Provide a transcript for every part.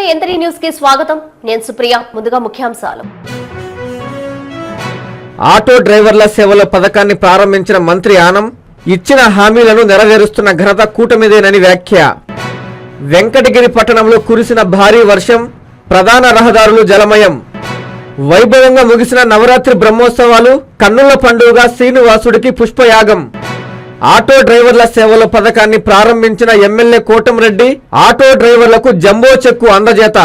నమస్తే ఎంతరీ న్యూస్కి స్వాగతం? నేను సుప్రియ ముందుగా ముఖ్యాంశాలు. ఆటో డ్రైవర్ల సేవల పథకాన్ని ప్రారంభించిన మంత్రి ఆనం ఇచ్చిన హామీలను నెరవేరుస్తున్న ఘనత కూటమిదేనని వ్యాఖ్య. వెంకటగిరి పట్టణంలో కురిసిన భారీ వర్షం ప్రధాన రహదారులు జలమయం. వైభవంగా ముగిసిన నవరాత్రి బ్రహ్మోత్సవాలు కన్నుల పండుగ శ్రీనివాసుడికి పుష్పయాగం. ఆటో డ్రైవర్ల సేవల పథకాన్ని ప్రారంభించిన ఎమ్మెల్యే కోటంరెడ్డి ఆటో డ్రైవర్లకు జంబో చెక్కు అందజేత.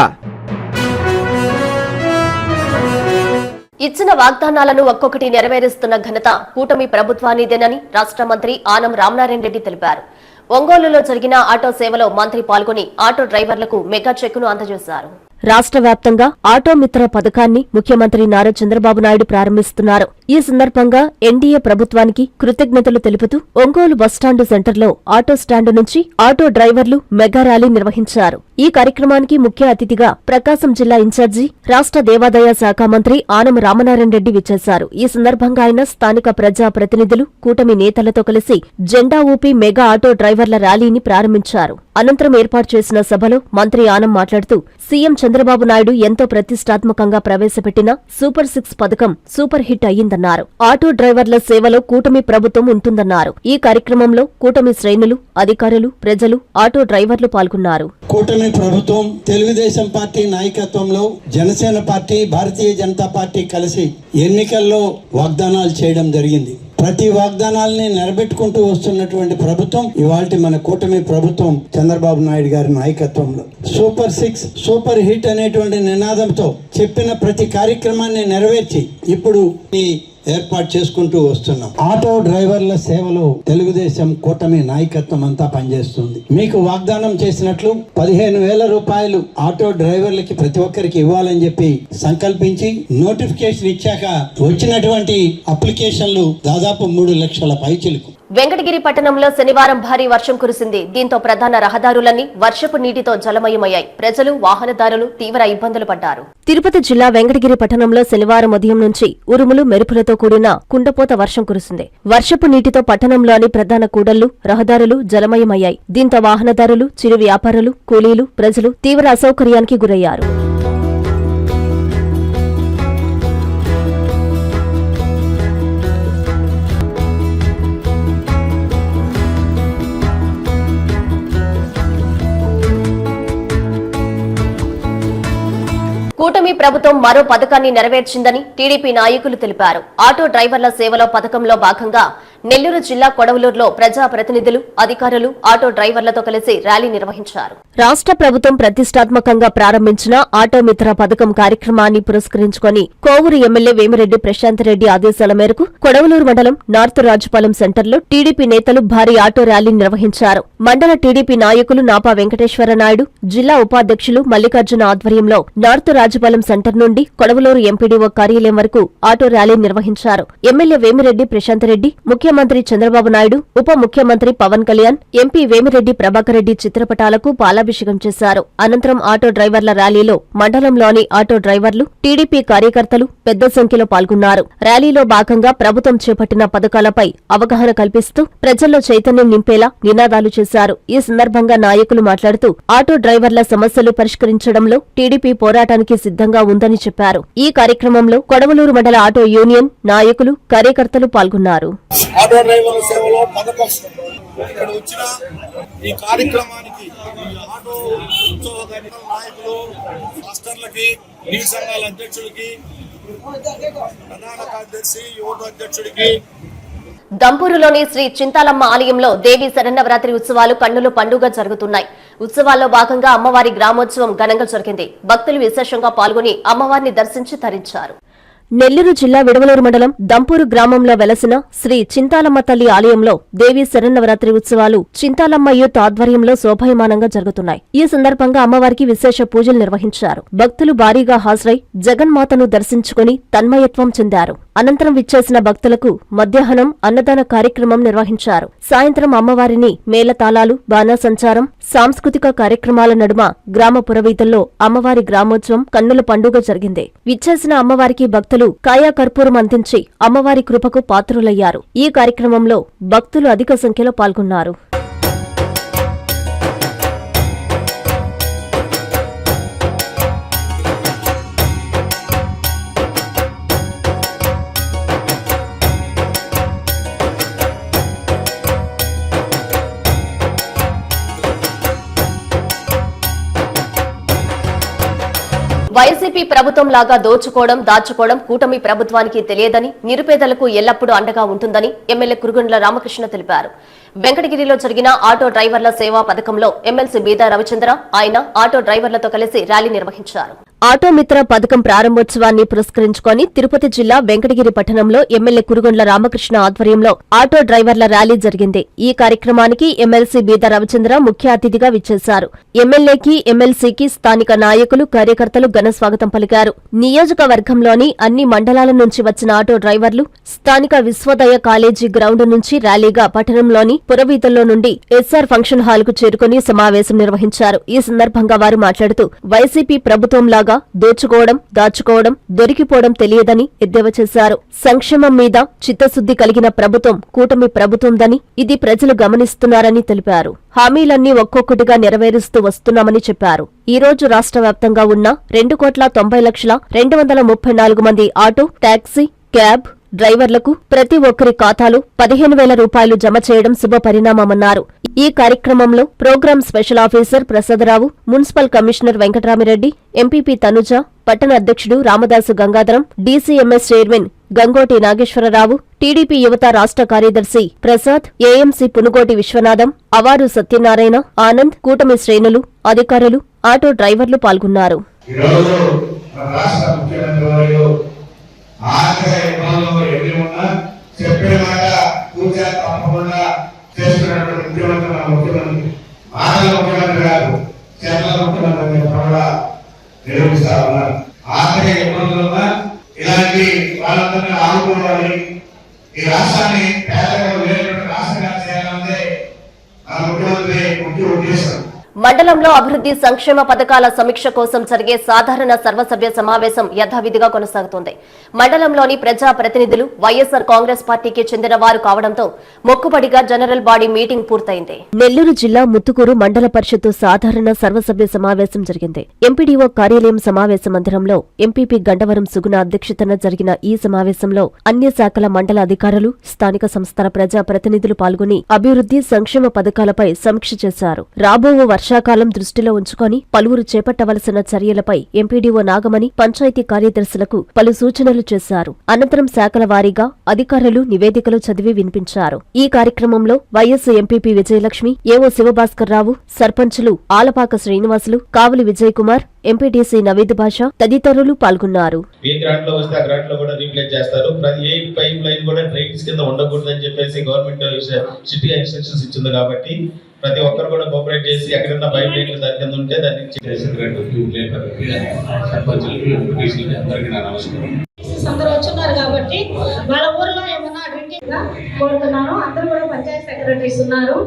ఇచ్చిన వాగ్దానాలను ఒక్కొక్కటి నెరవేరుస్తున్న ఘనత కూటమి ప్రభుత్వానిదేనని రాష్ట్ర మంత్రి ఆనం రామనారాయణ రెడ్డి తెలిపారు. ఒంగోలులో జరిగిన ఆటో సేవలో మంత్రి పాల్గొని ఆటో డ్రైవర్లకు మెగా చెక్కును అందజేశారు. రాష్ట్ర వ్యాప్తంగా ఆటో మిత్ర పథకాన్ని ముఖ్యమంత్రి నారా చంద్రబాబు నాయుడు ప్రారంభిస్తున్నారు. ఈ సందర్భంగా ఎన్డీఏ ప్రభుత్వానికి కృతజ్ఞతలు తెలుపుతూ ఒంగోలు బస్టాండు సెంటర్లో ఆటో స్టాండు నుంచి ఆటో డ్రైవర్లు మెగా ర్యాలీ నిర్వహించారు. ఈ కార్యక్రమానికి ముఖ్య అతిథిగా ప్రకాశం జిల్లా ఇన్ఛార్జి రాష్ట్ర దేవాదాయ శాఖ మంత్రి ఆనం రామనారాయణ రెడ్డి విచ్చేశారు. ఈ సందర్భంగా ఆయన స్థానిక ప్రజా ప్రతినిధులు కూటమి నేతలతో కలిసి జెండా ఊపి మెగా ఆటో డ్రైవర్ల ర్యాలీని ప్రారంభించారు. అనంతరం ఏర్పాటు చేసిన సభలో మంత్రి ఆనం మాట్లాడుతూ సీఎం చంద్రబాబు నాయుడు ఎంతో ప్రతిష్టాత్మకంగా ప్రవేశపెట్టిన సూపర్ సిక్స్ పథకం సూపర్ హిట్ అయ్యిందన్నారు. ఆటో డ్రైవర్ల సేవలో కూటమి ప్రభుత్వం ఉంటుందన్నారు. ఈ కార్యక్రమంలో కూటమి శ్రేణులు అధికారులు ప్రజలు ఆటో డ్రైవర్లు పాల్గొన్నారు. కూటమి ప్రభుత్వం తెలుగుదేశం పార్టీ నాయకత్వంలో జనసేన పార్టీ భారతీయ జనతా పార్టీ కలిసి ఎన్నికల్లో వాగ్దానాలు చేయడం జరిగింది. ప్రతి వాగ్దానాల్ని నిలబెట్టుకుంటూ వస్తున్నటువంటి ప్రభుత్వం ఇవాళ మన కూటమి ప్రభుత్వం చంద్రబాబు నాయుడు గారి నాయకత్వంలో. సూపర్ సిక్స్ సూపర్ హిట్ అనేటువంటి నినాదంతో చెప్పిన ప్రతి కార్యక్రమాన్ని నెరవేర్చి ఇప్పుడు ఈ ఏర్పాటు చేసుకుంటూ వస్తున్నాం. ఆటో డ్రైవర్ల సేవలో తెలుగుదేశం కూటమి నాయకత్వం అంతా పనిచేస్తుంది. మీకు వాగ్దానం చేసినట్లు పదిహేను వేల రూపాయలు ఆటో డ్రైవర్లకి ప్రతి ఒక్కరికి ఇవ్వాలని చెప్పి సంకల్పించి నోటిఫికేషన్ ఇచ్చాక వచ్చినటువంటి అప్లికేషన్లు దాదాపు మూడు లక్షల పైచిలకు. వెంకటగిరి పట్టణంలో శనివారం భారీ వర్షం కురిసింది. దీంతో ప్రధాన రహదారులన్నీ వర్షపు నీటితో జలమయమయ్యాయి. ప్రజలు వాహనదారులు తీవ్ర ఇబ్బందులు పడ్డారు. తిరుపతి జిల్లా వెంకటగిరి పట్టణంలో శనివారం ఉదయం నుంచి ఉరుములు మెరుపులతో కూడిన కుండపోత వర్షం కురిసింది. వర్షపు నీటితో పట్టణంలోని ప్రధాన కూడళ్ళు రహదారులు జలమయమయ్యాయి. దీంతో వాహనదారులు చిరు వ్యాపారులు కూలీలు ప్రజలు తీవ్ర అసౌకర్యానికి గురయ్యారు. కూటమి ప్రభుత్వం మరో పథకాన్ని నెరవేర్చిందని టీడీపీ నాయకులు తెలిపారు. ఆటో డ్రైవర్ల సేవలో పథకంలో భాగంగా నెల్లూరు జిల్లా కొడవలూరులో ప్రజా ప్రతినిధులు అధికారులు ఆటో డ్రైవర్లతో కలిసి ర్యాలీ నిర్వహించారు. రాష్ట్ర ప్రభుత్వం ప్రతిష్టాత్మకంగా ప్రారంభించిన ఆటో మిత్ర పథకం కార్యక్రమాన్ని పురస్కరించుకొని కోవూరు ఎమ్మెల్యే వేమిరెడ్డి ప్రశాంత్ రెడ్డి ఆదేశాల మేరకు కొడవలూరు మండలం నార్త్ రాజుపాలెం సెంటర్లో టీడీపీ నేతలు భారీ ఆటో ర్యాలీ నిర్వహించారు. మండల టీడీపీ నాయకులు నాపా వెంకటేశ్వర నాయుడు జిల్లా ఉపాధ్యక్షులు మల్లికార్జున ఆధ్వర్యంలో నార్త్ రాజుపాలెం సెంటర్ నుండి కొడవలూరు ఎంపీడీఓ కార్యాలయం వరకు ఆటో ర్యాలీ నిర్వహించారు. ఎమ్మెల్యే వేమిరెడ్డి ప్రశాంత్ రెడ్డి ముఖ్యమంత్రి చంద్రబాబు నాయుడు ఉప ముఖ్యమంత్రి పవన్ కళ్యాణ్ ఎంపీ వేమిరెడ్డి ప్రభాకర్ రెడ్డి చిత్రపటాలకు పాలాభిషేకం చేశారు. అనంతరం ఆటో డ్రైవర్ల ర్యాలీలో మండలంలోని ఆటో డ్రైవర్లు టీడీపీ కార్యకర్తలు పెద్ద సంఖ్యలో పాల్గొన్నారు. ర్యాలీలో భాగంగా ప్రభుత్వం చేపట్టిన పథకాలపై అవగాహన కల్పిస్తూ ప్రజల్లో చైతన్యం నింపేలా నినాదాలు చేశారు. ఈ సందర్భంగా నాయకులు మాట్లాడుతూ ఆటో డ్రైవర్ల సమస్యలు పరిష్కరించడంలో టీడీపీ పోరాటానికి సిద్ధంగా ఉందని చెప్పారు. ఈ కార్యక్రమంలో కొడవలూరు మండల ఆటో యూనియన్ నాయకులు కార్యకర్తలు పాల్గొన్నారు. ఆటో డ్రైవర్ల సేవలో పథకం ఇక్కడ వచ్చిన ఈ కార్యక్రమానికి ఆటో ఉత్సవ నాయకులు మాస్టర్లకి నీ సంఘాల అధ్యక్షుడికి ప్రధాన కార్యదర్శి యువత అధ్యక్షుడికి. దంపూరులోని శ్రీ చింతాలమ్మ ఆలయంలో దేవి శరన్నవరాత్రి ఉత్సవాలు కన్నుల పండుగ జరుగుతున్నాయి. ఉత్సవాల్లో భాగంగా అమ్మవారి గ్రామోత్సవం ఘనంగా జరిగింది. భక్తులు విశేషంగా పాల్గొని అమ్మవారిని దర్శించి తరించారు. నెల్లూరు జిల్లా విడవలూరు మండలం దంపూరు గ్రామంలో వెలసిన శ్రీ చింతాలమ్మ తల్లి ఆలయంలో దేవి శరన్నవరాత్రి ఉత్సవాలు చింతాలమ్మ యూత్ ఆధ్వర్యంలో శోభాయమానంగా జరుగుతున్నాయి. ఈ సందర్భంగా అమ్మవారికి విశేష పూజలు నిర్వహించారు. భక్తులు భారీగా హాజరై జగన్మాతను దర్శించుకుని తన్మయత్వం చెందారు. అనంతరం విచ్చేసిన భక్తులకు మధ్యాహ్నం అన్నదాన కార్యక్రమం నిర్వహించారు. సాయంత్రం అమ్మవారిని మేళతాళాలు బాణాసంచారం సాంస్కృతిక కార్యక్రమాల నడుమ గ్రామ పురవీధుల్లో అమ్మవారి గ్రామోత్సవం కన్నుల పండుగ జరిగింది. విచ్చేసిన అమ్మవారికి భక్తులు కాయా కర్పూరం అందించి అమ్మవారి కృపకు పాత్రులయ్యారు. ఈ కార్యక్రమంలో భక్తులు అధిక సంఖ్యలో పాల్గొన్నారు. వైసీపీ ప్రభుత్వం లాగా దోచుకోవడం దాచుకోవడం కూటమి ప్రభుత్వానికి తెలియదని నిరుపేదలకు ఎల్లప్పుడూ అండగా ఉంటుందని ఎమ్మెల్యే కురుగుండ్ల రామకృష్ణ తెలిపారు. వెంకటగిరిలో జరిగిన ఆటో డ్రైవర్ల సేవా పథకంలో ఎమ్మెల్సీ బీదా రవిచంద్ర ఆయన ఆటో డ్రైవర్లతో కలిసి ర్యాలీ నిర్వహించారు. ఆటో మిత్ర పథకం ప్రారంభోత్సవాన్ని పురస్కరించుకొని తిరుపతి జిల్లా వెంకటగిరి పట్టణంలో ఎమ్మెల్యే కురుగొండ్ల రామకృష్ణ ఆధ్వర్యంలో ఆటో డ్రైవర్ల ర్యాలీ జరిగింది. ఈ కార్యక్రమానికి ఎమ్మెల్సీ బీద రవిచంద్ర ముఖ్య అతిథిగా విచ్చేశారు. ఎమ్మెల్యేకి ఎమ్మెల్సీకి స్థానిక నాయకులు కార్యకర్తలు ఘన స్వాగతం పలికారు. నియోజకవర్గంలోని అన్ని మండలాల నుంచి వచ్చిన ఆటో డ్రైవర్లు స్థానిక విశ్వోదయ కాలేజీ గ్రౌండ్ నుంచి ర్యాలీగా పట్టణంలోని పురవీధుల్లో నుండి ఎస్ఆర్ ఫంక్షన్ హాల్కు చేరుకుని సమావేశం నిర్వహించారు. ఈ సందర్భంగా వారు మాట్లాడుతూ వైసీపీ ప్రభుత్వం లాగా దోచుకోవడం దాచుకోవడం దొరికిపోవడం తెలియదని ఎద్దేవా చేశారు. సంక్షేమం మీద చిత్తశుద్ది కలిగిన ప్రభుత్వం కూటమి ప్రభుత్వందని ఇది ప్రజలు గమనిస్తున్నారని తెలిపారు. హామీలన్నీ ఒక్కొక్కటిగా నెరవేరుస్తూ వస్తున్నామని చెప్పారు. ఈ రోజు రాష్ట్ర వ్యాప్తంగా ఉన్న రెండు కోట్ల తొంభై లక్షల రెండు వందల ముప్పై నాలుగు మంది ఆటో టాక్సీ క్యాబ్ డ్రైవర్లకు ప్రతి ఒక్కరి ఖాతాలో పదిహేను వేల రూపాయలు జమ చేయడం శుభపరిణామమన్నారు. ఈ కార్యక్రమంలో program special officer Prasadarao municipal commissioner Venkataramireddy MPP Tanuja పట్టణ అధ్యక్షుడు Ramadasu Gangadharam DCMS chairman Gangoti Nageswararao TDP యువత రాష్ట్ర కార్యదర్శి ప్రసాద్ ఏఎంసీ పునుగోటి విశ్వనాథం అవారు సత్యనారాయణ ఆనంద్ కూటమి శ్రేణులు అధికారులు ఆటో డ్రైవర్లు పాల్గొన్నారు. ఆర్థిక ఇబ్బందులు ఎన్ని ఉన్నా చెప్పిన మాట పూజా తప్పకుండా చేస్తున్నటువంటి ముఖ్యమంత్రి మన ముఖ్యమంత్రి మాటల ముఖ్యమంత్రి గారు చర్ల ముఖ్యమంత్రి కూడా నిర్వహిస్తా ఉన్నారు. ఆర్థిక ఇబ్బందులు ఇలాంటి వాళ్ళందరినీ ఆదుకోవాలి. ఈ రాష్ట్రాన్ని పేదగా లేనటువంటి రాష్ట్రంగా చేయాలంటే మన ముఖ్యమంత్రి ముఖ్య ఉద్దేశం. మండలంలో అభివృద్ధి సంక్షేమ పథకాల సమీక్ష కోసం జరిగే సాధారణ సర్వసభ్య సమావేశం యథావిధిగా కొనసాగుతోంది. మండలంలోని ప్రజా ప్రతినిధులు వైఎస్ఆర్ కాంగ్రెస్ పార్టీకి చెందిన వారు కావడంతో మొక్కుబడిగా జనరల్ బాడీ మీటింగ్ పూర్తయింది. నెల్లూరు జిల్లా ముత్తుకూరు మండల పరిషత్తు సాధారణ సర్వసభ్య సమావేశం జరిగింది. ఎంపీడీఓ కార్యాలయం సమావేశ మందిరంలో ఎంపీపీ గండవరం సుగుణ అధ్యక్షతన జరిగిన ఈ సమావేశంలో అన్ని శాఖల మండల అధికారులు స్థానిక సంస్థల ప్రజా ప్రతినిధులు పాల్గొని అభివృద్ధి సంక్షేమ పథకాలపై సమీక్ష చేశారు. రాబో వర్షాకాలం దృష్టిలో ఉంచుకొని పలువురు చేపట్టవలసిన చర్యలపై ఎంపీడీఓ నాగమణి పంచాయతీ కార్యదర్శులకు పలు సూచనలు చేశారు. అనంతరం శాఖల వారీగా అధికారులు నివేదికలు చదివి వినిపించారు. ఈ కార్యక్రమంలో వైఎస్ ఎంపీపీ విజయలక్ష్మి ఏవో శివభాస్కర్ రావు సర్పంచులు ఆలపాక శ్రీనివాసులు కావలి విజయ్ కుమార్ ఎంపీటీసీ నవీద్ భాష తదితరులు పాల్గొన్నారు. ఏ గ్రాంట్లో వస్తే ఆ గ్రాంట్లో కూడా రీప్లేస్ చేస్తారు. ఏ పైప్ లైన్ కూడా కింద చెప్పేసి గవర్నమెంట్ సిటీ ఇన్స్ట్రక్షన్స్ ఇచ్చింది కాబట్టి ప్రతి ఒక్కరు కూడా కోఆపరేట్ చేసి ఎక్కడన్నా పైప్ లైన్ దాని కింద ఉంటే దాన్ని చేసేటట్టు లేబర్కి సర్పంచులకి ఎంపీటీసీలకి అందరికీ నా నమస్కారం. టీచర్స్ అందరూ వచ్చున్నారు కాబట్టి వాళ్ళ ఊర్లో ఏమన్నా డ్రింకింగ్గా కోరుతున్నాను అందరూ కూడా పంచాయత్ సెక్రటరీస్ ఉన్నారు.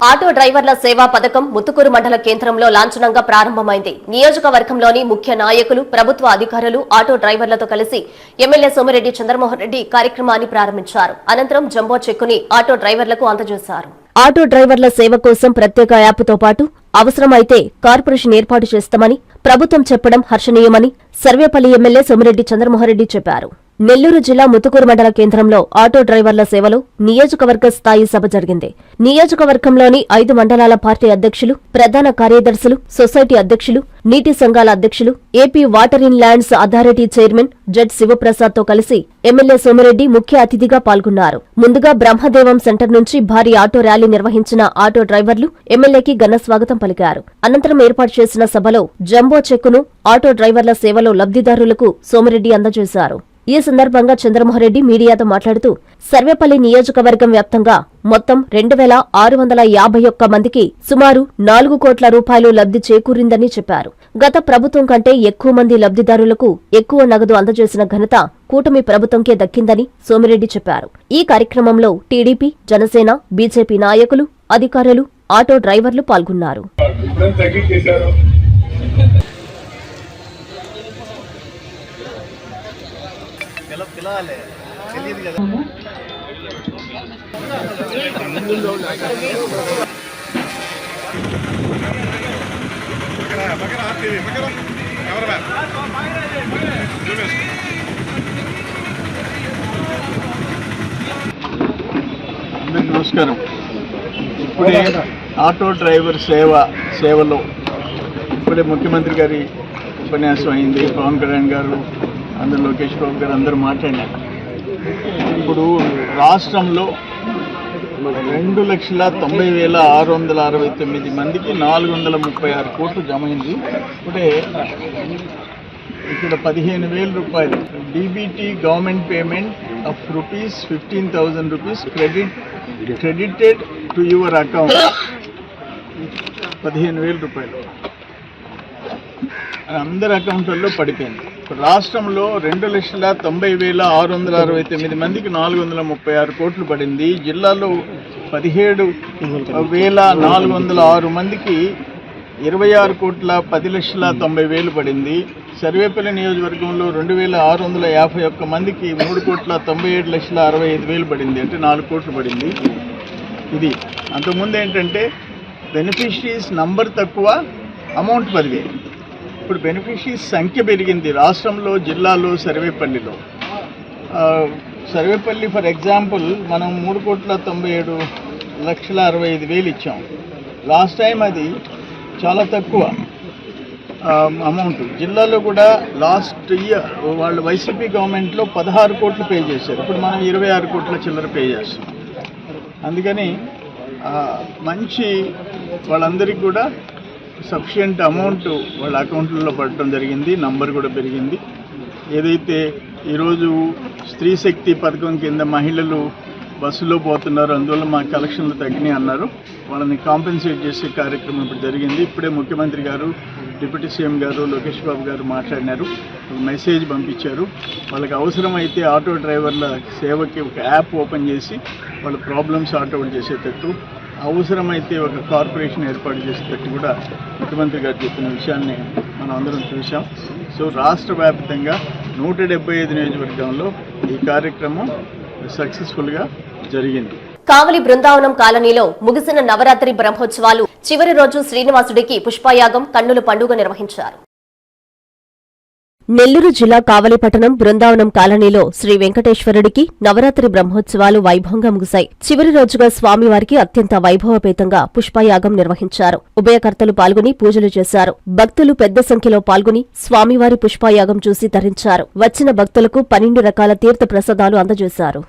ఆటో డ్రైవర్ల సేవా పథకం ముత్తుకూరు మండల కేంద్రంలో లాంఛనంగా ప్రారంభమైంది. నియోజకవర్గంలోని ముఖ్య నాయకులు ప్రభుత్వ అధికారులు ఆటో డ్రైవర్లతో కలిసి ఎమ్మెల్యే సోమిరెడ్డి చంద్రమోహన్ రెడ్డి కార్యక్రమాన్ని ప్రారంభించారు. అనంతరం జంబో చెక్కుని ఆటో డ్రైవర్లకు అందజేశారు. ఆటో డ్రైవర్ల సేవ కోసం ప్రత్యేక యాప్తో పాటు అవసరమైతే కార్పొరేషన్ ఏర్పాటు చేస్తామని ప్రభుత్వం చెప్పడం హర్షణీయమని సర్వేపల్లి ఎమ్మెల్యే సోమిరెడ్డి చంద్రమోహన్ రెడ్డి చెప్పారు. నెల్లూరు జిల్లా ముతుకూరు మండల కేంద్రంలో ఆటో డ్రైవర్ల సేవలో నియోజకవర్గ స్థాయి సభ జరిగింది. నియోజకవర్గంలోని ఐదు మండలాల పార్టీ అధ్యక్షులు ప్రధాన కార్యదర్శులు సొసైటీ అధ్యక్షులు నీటి సంఘాల అధ్యక్షులు AP water in lands authority chairman Z శివప్రసాద్తో కలిసి ఎమ్మెల్యే సోమిరెడ్డి ముఖ్య అతిథిగా పాల్గొన్నారు. ముందుగా బ్రహ్మదేవం సెంటర్ నుంచి భారీ ఆటో ర్యాలీ నిర్వహించిన ఆటో డ్రైవర్లు ఎమ్మెల్యేకి ఘన స్వాగతం పలికారు. అనంతరం ఏర్పాటు చేసిన సభలో జంబో చెక్కును ఆటో డ్రైవర్ల సేవలో లబ్ధిదారులకు సోమిరెడ్డి అందజేశారు. ఈ సందర్భంగా చంద్రమోహన్రెడ్డి మీడియాతో మాట్లాడుతూ సర్వేపల్లి నియోజకవర్గం వ్యాప్తంగా మొత్తం రెండు వేల ఆరు వందల యాభై ఒక్క మందికి సుమారు నాలుగు కోట్ల రూపాయలు లబ్ధి చేకూరిందని చెప్పారు. గత ప్రభుత్వం కంటే ఎక్కువ మంది లబ్ధిదారులకు ఎక్కువ నగదు అందజేసిన ఘనత కూటమి ప్రభుత్వంకే దక్కిందని సోమిరెడ్డి చెప్పారు. ఈ కార్యక్రమంలో టీడీపీ జనసేన బీజేపీ నాయకులు అధికారులు ఆటో డ్రైవర్లు పాల్గొన్నారు తగ్గించేశారు అందరికీ నమస్కారం. ఇప్పుడే ఆటో డ్రైవర్ సేవ సేవలో ఇప్పుడే ముఖ్యమంత్రి గారి ఉపన్యాసం అయింది. పవన్ కళ్యాణ్ గారు అందరు లోకేష్ బాబు గారు అందరూ మాట్లాడినారు. ఇప్పుడు రాష్ట్రంలో రెండు లక్షల తొంభై వేల ఆరు వందల అరవై తొమ్మిది మందికి నాలుగు వందల ముప్పై ఆరు కోట్లు జమైంది అంటే ఇక్కడ పదిహేను వేల రూపాయలు. DBT government payment of rupees fifteen thousand rupees credit credited to your account. పదిహేను వేల రూపాయలు. అందరి అకౌంట్లలో పడిపోయింది. రాష్ట్రంలో రెండు లక్షల తొంభై వేల ఆరు వందల అరవై తొమ్మిది మందికి నాలుగు వందల ముప్పై ఆరు కోట్లు పడింది. జిల్లాలో పదిహేడు వేల నాలుగు వందల ఆరు మందికి ఇరవై ఆరు కోట్ల పది లక్షల తొంభై వేలు పడింది. సర్వేపల్లి నియోజకవర్గంలో రెండు వేల ఆరు వందల యాభై ఒక్క మందికి మూడు కోట్ల తొంభై ఏడు లక్షల అరవై ఐదు వేలు పడింది. అంటే నాలుగు కోట్లు పడింది. ఇది అంతకుముందు ఏంటంటే బెనిఫిషరీస్ నంబర్ తక్కువ అమౌంట్ పదివేలు. ఇప్పుడు బెనిఫిషరీస్ సంఖ్య పెరిగింది. రాష్ట్రంలో జిల్లాలో సర్వేపల్లిలో. సర్వేపల్లి ఫర్ ఎగ్జాంపుల్ మనం మూడు కోట్ల తొంభై ఏడు లక్షల అరవై ఐదు వేలు ఇచ్చాం. లాస్ట్ టైం అది చాలా తక్కువ అమౌంట్ జిల్లాలో కూడా లాస్ట్ ఇయర్ వాళ్ళు వైసీపీ గవర్నమెంట్లో పదహారు కోట్లు పే చేశారు. ఇప్పుడు మనం ఇరవై ఆరు కోట్ల చిల్లర పే చేస్తాం అందుకని మంచి వాళ్ళందరికీ కూడా సఫిషియంట్ అమౌంట్ వాళ్ళ అకౌంట్లలో పడటం జరిగింది నంబర్ కూడా పెరిగింది. ఏదైతే ఈరోజు స్త్రీ శక్తి పథకం కింద మహిళలు బస్సులో పోతున్నారు అందువల్ల మా కలెక్షన్లు తగ్గినాయి అన్నారు. వాళ్ళని కాంపెన్సేట్ చేసే కార్యక్రమం ఇప్పుడు జరిగింది. ఇప్పుడే ముఖ్యమంత్రి గారు డిప్యూటీ సీఎం గారు లోకేష్ బాబు గారు మాట్లాడినారు. మెసేజ్ పంపించారు. వాళ్ళకి అవసరమైతే ఆటో డ్రైవర్ల సేవకి ఒక యాప్ ఓపెన్ చేసి వాళ్ళ ప్రాబ్లమ్స్ అవుట్ చేసేటట్టు అవసరమైతే ఒక కార్పొరేషన్ ఏర్పాటు చేసేటట్టు కూడా ముఖ్యమంత్రి గారు చెప్పిన విషయాన్ని మనం అందరం చూసాం సో రాష్ట్ర వ్యాప్తంగా నూట డెబ్బై ఐదు నియోజకవర్గంలో ఈ కార్యక్రమం సక్సెస్ఫుల్గా జరిగింది. కావలి బృందావనం కాలనీలో ముగిసిన నవరాత్రి బ్రహ్మోత్సవాలు చివరి రోజు శ్రీనివాసుడికి పుష్పయాగం కన్నుల పండుగ నిర్వహించారు. నెల్లూరు జిల్లా కావలిపట్టణం బృందావనం కాలనీలో శ్రీ వెంకటేశ్వరుడికి నవరాత్రి బ్రహ్మోత్సవాలు వైభవంగా ముగిశాయి. చివరి రోజుగా స్వామివారికి అత్యంత వైభవపేతంగా పుష్పయాగం నిర్వహించారు. ఉభయకర్తలు పాల్గొని పూజలు చేశారు. భక్తులు పెద్ద సంఖ్యలో పాల్గొని స్వామివారి పుష్పయాగం చూసి తరించారు. వచ్చిన భక్తులకు పన్నెండు రకాల తీర్థ ప్రసాదాలు అందజేశారు.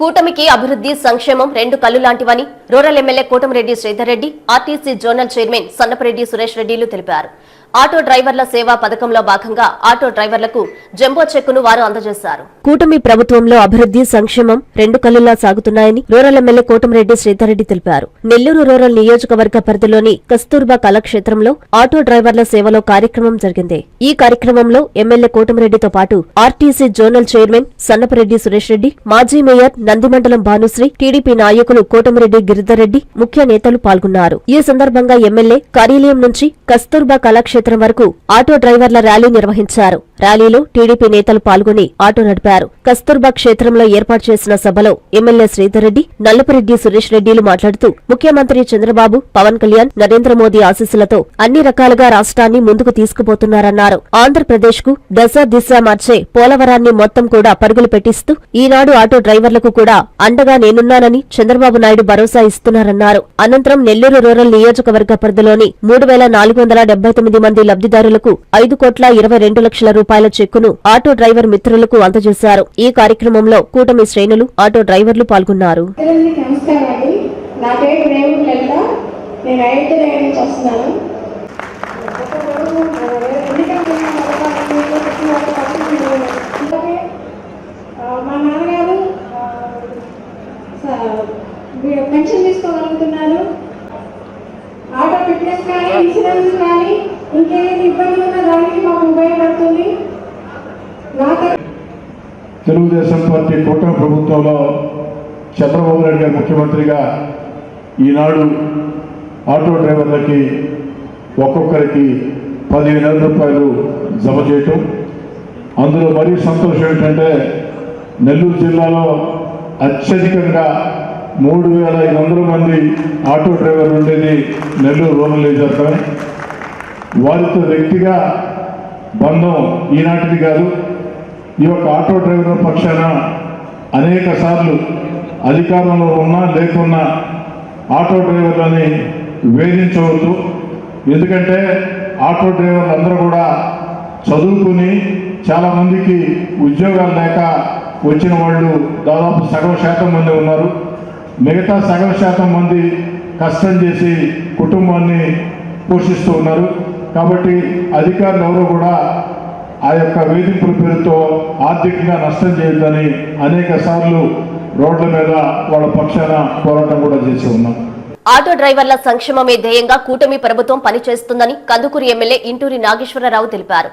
కూటమికి అభివృద్ధి సంక్షేమం రెండు కళ్ళు లాంటివని rural MLA Kotamireddy Sridhar Reddy RTC zonal chairman Sannapareddy Suresh రెడ్డిలు తెలిపారు. ఆటో డ్రైవర్ల సేవా పథకంలో భాగంగా ఆటో డ్రైవర్లకు జంబో చెక్కును వారు అందజేశారు. కూటమి ప్రభుత్వంలో అభివృద్ధి సంక్షేమం రెండు కళ్ళులా సాగుతున్నాయని రూరల్ ఎమ్మెల్యే కోటమిరెడ్డి శ్రీధర్రెడ్డి తెలిపారు. నెల్లూరు రూరల్ నియోజకవర్గ పరిధిలోని కస్తూర్బా కళాక్షేత్రంలో ఆటో డ్రైవర్ల సేవలో కార్యక్రమం జరిగింది. ఈ కార్యక్రమంలో ఎమ్మెల్యే కోటమిరెడ్డితో పాటు RTC zonal chairman Sannapareddy Suresh Reddy మాజీ మేయర్ నందిమండలం భానుశ్రీ టీడీపీ నాయకులు కోటమిరెడ్డి గిరిధర్ రెడ్డి ముఖ్య నేతలు పాల్గొన్నారు. ఈ సందర్భంగా ఎమ్మెల్యే కార్యాలయం నుంచి కస్తూర్బా కళాక్షేత్రం వరకు ఆటో డ్రైవర్ల ర్యాలీ నిర్వహించారు. ర్యాలీలో టీడీపీ నేతలు పాల్గొని ఆటో నడిపారు. కస్తూర్బా క్షేత్రంలో ఏర్పాటు చేసిన సభలో ఎమ్మెల్యే శ్రీధర్ రెడ్డి నల్లపరెడ్డి సురేష్ రెడ్డిలు మాట్లాడుతూ ముఖ్యమంత్రి చంద్రబాబు పవన్ కళ్యాణ్ నరేంద్ర మోదీ ఆశీస్సులతో అన్ని రకాలుగా రాష్ట్రాన్ని ముందుకు తీసుకుపోతున్నారన్నారు. ఆంధ్రప్రదేశ్కు దశ దిశ మార్చే పోలవరాన్ని మొత్తం కూడా పరుగులు పెట్టిస్తూ ఈనాడు ఆటో డ్రైవర్లకు కూడా అండగా నేనున్నానని చంద్రబాబు నాయుడు భరోసా ఇస్తున్నారన్నారు. అనంతరం నెల్లూరు రూరల్ నియోజకవర్గ పరిధిలోని మూడు వేల నాలుగు వందల డెబ్బై తొమ్మిది మంది లబ్దిదారులకు ఐదు కోట్ల ఇరవై రెండు లక్షల రూపాయల చెక్కును ఆటో డ్రైవర్ మిత్రులకు అందజేశారు. ఈ కార్యక్రమంలో కూటమి శ్రేణులు ఆటో డ్రైవర్లు పాల్గొన్నారు. మా నాన్నగారు పెన్షన్ తీసుకోగలుగుతున్నారు. ఆటో ఫిట్నెస్ కానీ ఇన్సూరెన్స్ కానీ ఇంకేది ఇబ్బంది ఉన్న దానికి మాకు ఉపయోగపడుతుంది. తెలుగుదేశం పార్టీ కూటమి ప్రభుత్వంలో చంద్రబాబు నాయుడు గారు ముఖ్యమంత్రిగా ఈనాడు ఆటో డ్రైవర్లకి ఒక్కొక్కరికి పదిహేను వేల రూపాయలు జమ చేయటం. అందులో మరీ సంతోషం ఏంటంటే నెల్లూరు జిల్లాలో అత్యధికంగా మూడు వేల ఐదు వందల మంది ఆటో డ్రైవర్ ఉండేది నెల్లూరు రూరల్ నియోజకవర్గం వారితో వ్యక్తిగా బంధం ఈనాటిది కాదు. ఈ యొక్క ఆటో డ్రైవర్ పక్షాన అనేక సార్లు అధికారంలో ఉన్నా లేకున్నా ఆటో డ్రైవర్లని వేధించవద్దు. ఎందుకంటే ఆటో డ్రైవర్లు అందరూ కూడా చదువుకుని చాలామందికి ఉద్యోగాలు లేక వచ్చిన వాళ్ళు దాదాపు సగం శాతం మంది ఉన్నారు. మిగతా సగం శాతం మంది కష్టం చేసి కుటుంబాన్ని పోషిస్తూ ఉన్నారు. కాబట్టి అధికారులు ఎవరు కూడా ఆ యొక్క వేధింపుల పేరుతో ఆర్థికంగా నష్టం చేయొద్దని అనేక సార్లు రోడ్ల మీద వాళ్ళ పక్షాన పోరాటం కూడా చేసి ఉన్నాం. ఆటో డ్రైవర్ల సంక్షేమమే ధ్యేయంగా కూటమి ప్రభుత్వం పనిచేస్తుందని కందుకూరు ఎమ్మెల్యే ఇంటూరి నాగేశ్వరరావు తెలిపారు.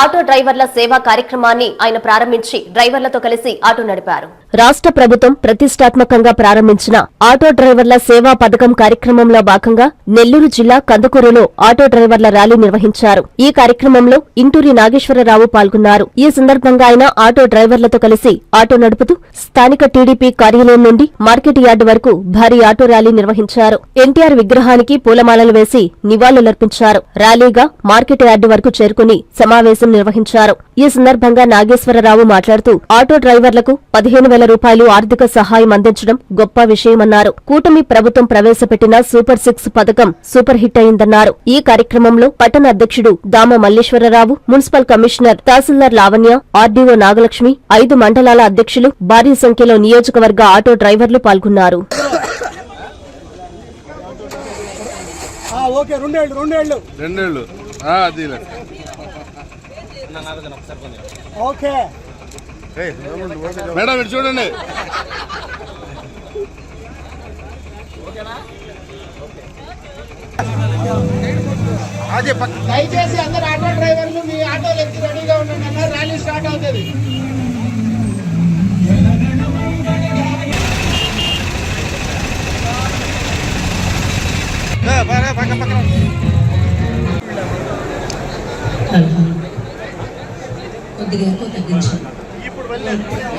ఆటో డ్రైవర్ల సేవా కార్యక్రమాన్ని ఆయన ప్రారంభించి డ్రైవర్లతో కలిసి ఆటో నడిపారు. రాష్ట్ర ప్రభుత్వం ప్రతిష్టాత్మకంగా ప్రారంభించిన ఆటో డ్రైవర్ల సేవా పథకం కార్యక్రమంలో భాగంగా నెల్లూరు జిల్లా కందుకూరులో ఆటో డ్రైవర్ల ర్యాలీ నిర్వహించారు. ఈ కార్యక్రమంలో ఇంటూరి నాగేశ్వరరావు పాల్గొన్నారు. ఈ సందర్భంగా ఆయన ఆటో డ్రైవర్లతో కలిసి ఆటో నడుపుతూ స్థానిక టీడీపీ కార్యాలయం నుండి మార్కెట్ యార్డు వరకు భారీ ఆటో ర్యాలీ నిర్వహించారు. ఎన్టీఆర్ విగ్రహానికి పూలమాలలు వేసి నివాళులర్పించారు. ర్యాలీగా మార్కెట్ యార్డు వరకు చేరుకుని సమావేశం నిర్వహించారు. ఈ సందర్భంగా నాగేశ్వరరావు మాట్లాడుతూ ఆటో డ్రైవర్లకు పదిహేను వేల రూపాయలు ఆర్థిక సహాయం అందించడం గొప్ప విషయమన్నారు. కూటమి ప్రభుత్వం ప్రవేశపెట్టిన సూపర్ సిక్స్ పథకం సూపర్ హిట్ అయిందన్నారు. ఈ కార్యక్రమంలో పట్టణ అధ్యక్షుడు దామ మల్లేశ్వరరావు మున్సిపల్ కమిషనర్ తహసీల్దార్ లావణ్య ఆర్డీఓ నాగలక్ష్మి ఐదు మండలాల అధ్యక్షులు భారీ సంఖ్యలో నియోజకవర్గ ఆటో డ్రైవర్లు పాల్గొన్నారు. రెండేళ్ళు అది మేడం ఇటు చూడండి. దయచేసి అందరు ఆటో డ్రైవర్లు మీ ఆటోలు ఎక్కి రెడీగా ఉండండి అన్న ర్యాలీ స్టార్ట్ అవుతుంది. కొద్దిగా ఎక్కువ తగ్గించండి.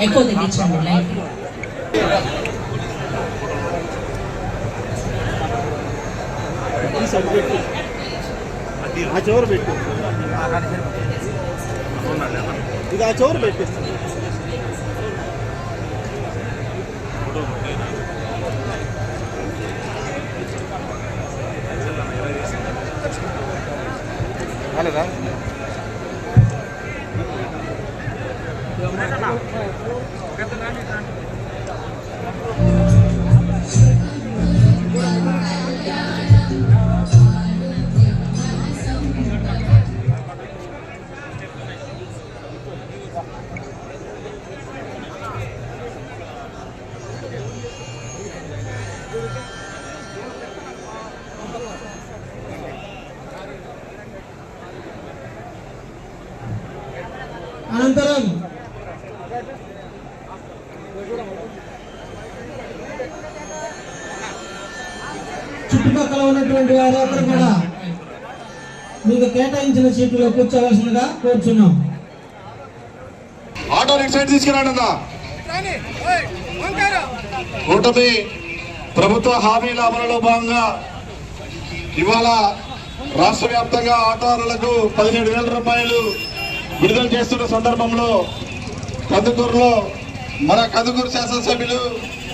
ఎక్కువ తగ్గించండి లైట్. ఆ చివరి పెట్టు. ఇది ఆ చివరి పెట్టిస్తాను అనంతరం చుట్టుపక్కల ఉన్నటువంటి వారందరూ కూడా మీకు కేటాయించిన సీట్లో కూర్చోవలసిందిగా కోరుచున్నాం. ఆటో రిక్షా తీసుకురాండి అన్న. కూటమి ప్రభుత్వ హామీల అమలులో భాగంగా ఇవాళ రాష్ట్ర వ్యాప్తంగా ఆటోలకు పదిహేడు వేల రూపాయలు విడుదల చేస్తున్న సందర్భంలో కందుకూరులో మన కందుకూరు శాసనసభ్యులు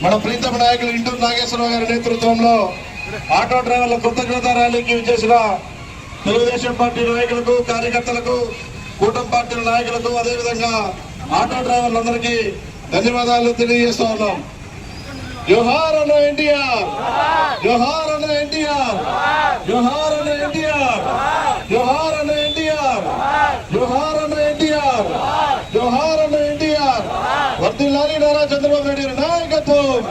మన ప్రీతమ నాయకులు ఇంటూరు నాగేశ్వరరావు గారి నేతృత్వంలో ఆటో డ్రైవర్ల కృతజ్ఞత ర్యాలీకి చేసిన తెలుగుదేశం పార్టీ నాయకులకు కార్యకర్తలకు కూటమి పార్టీల నాయకులకు అదేవిధంగా ఆటో డ్రైవర్లందరికీ ధన్యవాదాలు తెలియజేస్తూ ఉన్నాం. జోహార్ అన్న ఎన్టీఆర్! జోహార్ అన్న ఎన్టీఆర్! జోహార్ అన్న ఎన్టీఆర్! జోహార్ అన్న ఎన్టీఆర్! జోహార్ ఎన్టీఆర్ జోహార్ అన్న ఎన్టీఆర్ వర్దిల్లాలి నారా చంద్రబాబు నాయుడు గారి నాయకత్వం.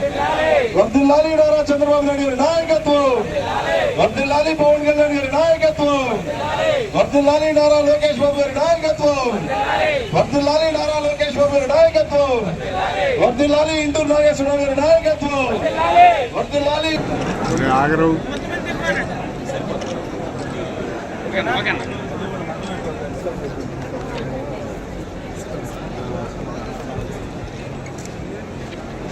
వర్దిల్లాలి నారా చంద్రబాబు నాయుడు గారి నాయకత్వం. వర్దిల్లాలి పవన్ కళ్యాణ్ గారి నాయకత్వం. వర్దిల్లాలి నారా లోకేష్ బాబు గారి నాయకత్వం. వర్దిల్లాలి నారా లోకేష్ బాబు గారి నాయకత్వం. వర్దిల్లాలి ఇంటూరు నాగేశ్వరరావు గారి నాయకత్వం. వర్దిల్లాలి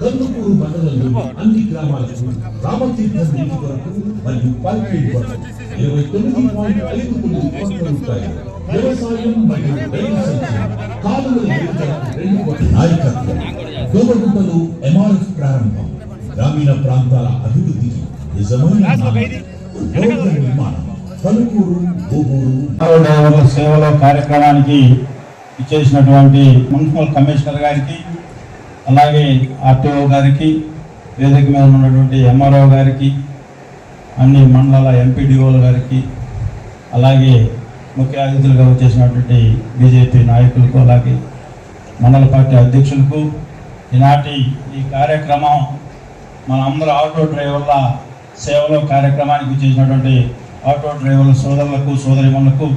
కందుకూరు మండలంలో అన్ని గ్రామాలకు రామతీర్థం నీటి కొరకు మరియు పైపు కొరకు ఇరవై తొమ్మిది పాయింట్ ఐదు తొమ్మిది కోట్ల రూపాయలు వ్యవసాయం మరియు రైతు సంక్షేమం కాలువల రెండు కోట్ల నాయకత్వం. దోమగుంటలో ఎంఆర్ఎఫ్ ప్రారంభం. గ్రామీణ ప్రాంతాల అభివృద్ధికి నిజమైన నిర్మాణం. పలుకూరు గోగూరు డ్రైవర్ల సేవలో కార్యక్రమానికి ఇచ్చేసినటువంటి మున్సిపల్ కమిషనర్ గారికి అలాగే ఆర్టీఓ గారికి వేదిక మీద ఉన్నటువంటి ఎంఆర్ఓ గారికి అన్ని మండలాల ఎంపీడీఓల గారికి అలాగే ముఖ్య అతిథులుగా వచ్చేసినటువంటి బీజేపీ నాయకులకు అలాగే మండల పార్టీ అధ్యక్షులకు ఈనాటి ఈ కార్యక్రమం మన అందరూ ఆటో డ్రైవర్ల సేవలో కార్యక్రమానికి చేసినటువంటి ఆటో డ్రైవర్ల సోదరులకు సోదరిమణులకు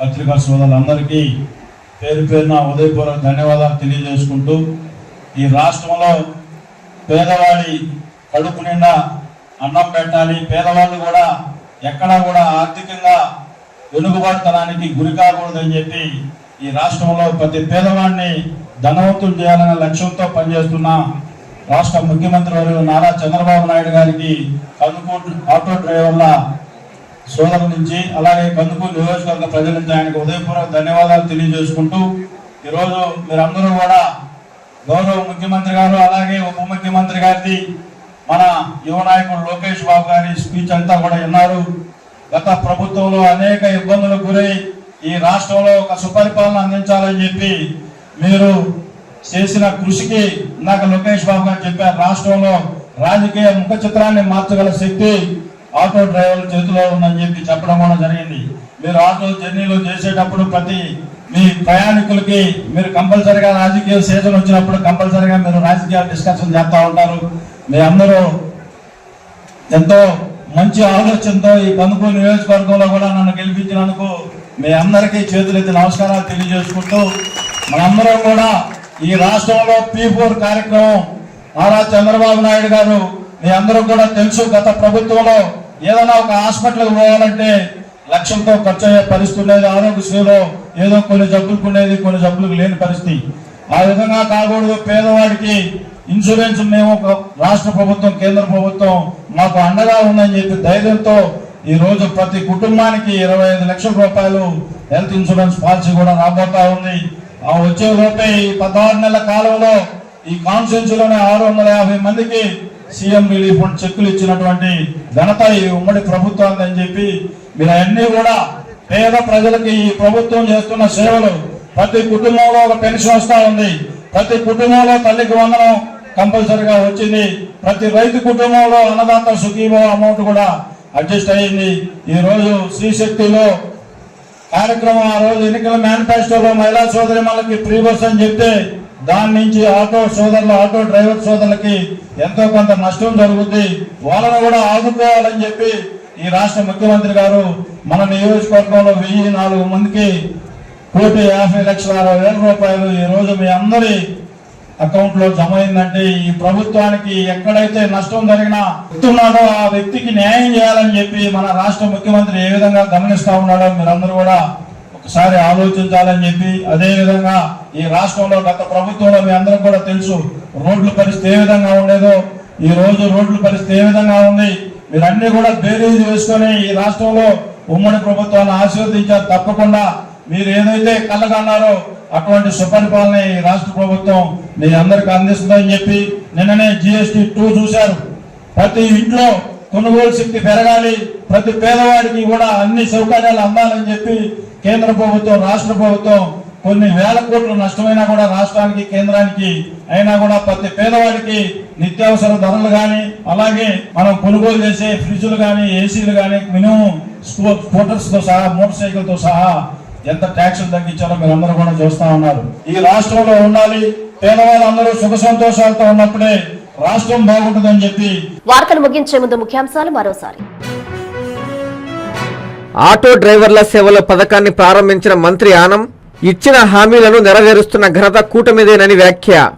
పత్రికా సోదరులందరికీ పేరు పేరున ఉదయపూర్వక ధన్యవాదాలు తెలియజేసుకుంటూ ఈ రాష్ట్రంలో పేదవాడి కడుపు నిండా అన్నం పెట్టాలి. పేదవాళ్ళు కూడా ఎక్కడా కూడా ఆర్థికంగా వెనుకబాటుతనానికి గురి కాకూడదని చెప్పి ఈ రాష్ట్రంలో ప్రతి పేదవాడిని ధనవంతులు చేయాలనే లక్ష్యంతో పనిచేస్తున్న రాష్ట్ర ముఖ్యమంత్రి వారు నారా చంద్రబాబు నాయుడు గారికి కందుకూరు ఆటో డ్రైవర్ల సోదరుల నుంచి అలాగే కందుకూరు నియోజకవర్గ ప్రజల నుంచి ఆయనకు ఉదయపూర్వక ధన్యవాదాలు తెలియజేసుకుంటూ ఈరోజు మీరందరూ కూడా గౌరవ ముఖ్యమంత్రి గారు అలాగే ఉప ముఖ్యమంత్రి గారిది మన యువ నాయకుడు లోకేష్ బాబు గారి స్పీచ్ అంతా కూడా విన్నారు. గత ప్రభుత్వంలో అనేక ఇబ్బందులకు గురై ఈ రాష్ట్రంలో ఒక సుపరిపాలన అందించాలని చెప్పి మీరు చేసిన కృషికి ఇందాక లోకేష్ బాబు గారు చెప్పారు. రాష్ట్రంలో రాజకీయ ముఖ చిత్రాన్ని మార్చగల శక్తి ఆటో డ్రైవర్ల చేతిలో ఉందని చెప్పి చెప్పడం కూడా జరిగింది. మీరు ఆటో జర్నీలు చేసేటప్పుడు ప్రతి మీ ప్రయాణికులకి మీరు కంపల్సరిగా రాజకీయ సీజన్ వచ్చినప్పుడు కంపల్సరిగా మీరు రాజకీయ డిస్కషన్ చేస్తూ ఉంటారు. మీ అందరూ ఎంతో మంచి ఆలోచనతో ఈ కందుకూరు నియోజకవర్గంలో కూడా నన్ను గెలిపించినందుకు మీ అందరికీ చేతులెత్తి నమస్కారాలు తెలియజేసుకుంటూ మనందరం కూడా ఈ రాష్ట్రంలో పీ ఫోర్ కార్యక్రమం నారా చంద్రబాబు నాయుడు గారు మీ అందరూ కూడా తెలుసు గత ప్రభుత్వంలో ఏదైనా ఒక హాస్పిటల్కి పోవాలంటే లక్ష్యంతో ఖర్చు అయ్యే పరిస్థితి ఉండేది. ఆరోగ్యశ్రీలో ఏదో కొన్ని జబ్బులకు ఉండేది కొన్ని జబ్బులకు లేని పరిస్థితి. ఆ విధంగా కాకూడదు. పేదవాడికి ఇన్సూరెన్స్ మేము రాష్ట్ర ప్రభుత్వం కేంద్ర ప్రభుత్వం మాకు అండగా ఉందని చెప్పి ధైర్యంతో ఈ రోజు ప్రతి కుటుంబానికి ఇరవై ఐదు లక్షల రూపాయలు హెల్త్ ఇన్సూరెన్స్ పాలసీ కూడా రాబోతా ఉంది. ఆ వచ్చే లోపే ఈ పదహారు నెలల కాలంలో ఈ కాన్స్టిట్యూన్సీలోనే ఆరు వందల యాభై మందికి సీఎం రిలీఫ్ ఫండ్ చెక్కులు ఇచ్చినటువంటి ఘనత ఈ ఉమ్మడి ప్రభుత్వాన్ని అని చెప్పి మీరు కూడా పేద ప్రజలకి ఈ ప్రభుత్వం చేస్తున్న సేవలు ప్రతి కుటుంబంలో ఒక పెన్షన్ వస్తా ఉంది. ప్రతి కుటుంబంలో తల్లికి వందనం కంపల్సరిగా వచ్చింది. ప్రతి రైతు కుటుంబంలో అన్నదాత సుఖీమో అమౌంట్ కూడా అడ్జస్ట్ అయ్యింది ఈరోజు శ్రీశక్తిలో కార్యక్రమం ఆ రోజు ఎన్నికల మేనిఫెస్టోలో మహిళా సోదరి మళ్ళకి ఫ్రీ బస్ అని చెప్తే దాని నుంచి ఆటో సోదరులు ఆటో డ్రైవర్ సోదరులకి ఎంతో కొంత నష్టం జరుగుద్ది. వాళ్ళను కూడా ఆదుకోవాలని చెప్పి ఈ రాష్ట్ర ముఖ్యమంత్రి గారు మన నియోజకవర్గంలో వెయ్యి నాలుగు మందికి కోటి యాభై లక్షల అరవై వేల రూపాయలు ఈ రోజు మీ అందరి అకౌంట్లో జమ అయిందంటే ఈ ప్రభుత్వానికి ఎక్కడైతే నష్టం జరిగినా చెప్తున్నాడో ఆ వ్యక్తికి న్యాయం చేయాలని చెప్పి మన రాష్ట్ర ముఖ్యమంత్రి ఏ విధంగా గమనిస్తా ఉన్నాడో మీరందరూ కూడా ఒకసారి ఆలోచించాలని చెప్పి అదేవిధంగా ఈ రాష్ట్రంలో గత ప్రభుత్వంలో మీ అందరం కూడా తెలుసు రోడ్ల పరిస్థితి ఏ విధంగా ఉండేదో ఈ రోజు రోడ్ల పరిస్థితి ఏ విధంగా ఉంది మీరన్నీ కూడా బేరీజ్ వేసుకొని ఈ రాష్ట్రంలో ఉమ్మడి ప్రభుత్వాన్ని ఆశీర్వదించారు. తప్పకుండా మీరు ఏదైతే కళ్ళగన్నారో అటువంటి సుపరిపాలన ఈ రాష్ట్ర ప్రభుత్వం మీ అందరికి అందిస్తుందని చెప్పి నిన్ననే జిఎస్టి టూ చూశారు. ప్రతి ఇంట్లో కొనుగోలు శక్తి పెరగాలి. ప్రతి పేదవాడికి కూడా అన్ని సౌకర్యాలు అందాలని చెప్పి కేంద్ర ప్రభుత్వం రాష్ట్ర ప్రభుత్వం కొన్ని వేల కోట్లు నష్టమైనా కూడా రాష్ట్రానికి కేంద్రానికి అయినా కూడా ప్రతి పేదవాడికి నిత్యావసర ధరలు కానీ అలాగే మనం కొనుగోలు చేసే ఫ్రిడ్జ్లు కానీ ఏసీలు కానీ మినిమం స్కూటర్స్తో సహా మోటార్ సైకిల్తో సహా ఎంత ట్యాక్సులు తగ్గించాలో మీరు అందరూ కూడా చూస్తా ఉన్నారు. ఈ రాష్ట్రంలో ఉండాలి. పేదవాళ్ళందరూ సుఖ సంతోషాలతో ఉన్నప్పుడే రాష్ట్రం బాగుంటుందని చెప్పి వార్తలు ముగించే ముందు ముఖ్యాంశాలు మరోసారి. ఆటో డ్రైవర్ల సేవల పథకాన్ని ప్రారంభించిన మంత్రి ఆనం ఇచ్చిన హామీలను నెరవేరుస్తున్న ఘనత కూటమిదేనని వ్యాఖ్య.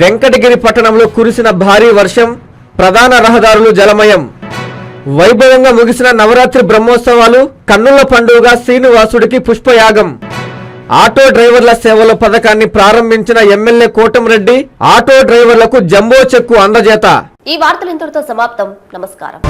వెంకటగిరి పట్టణంలో కురిసిన భారీ వర్షం ప్రధాన రహదారులు జలమయం. వైభవంగా ముగిసిన నవరాత్రి బ్రహ్మోత్సవాలు కన్నుల పండుగ శ్రీనివాసుడికి పుష్పయాగం. ఆటో డ్రైవర్ల సేవల పథకాన్ని ప్రారంభించిన ఎమ్మెల్యే కోటంరెడ్డి ఆటో డ్రైవర్లకు జంబో చెక్కు అందజేత. ఈ వార్తలు ఇంతటితో సమాప్తం. నమస్కారం.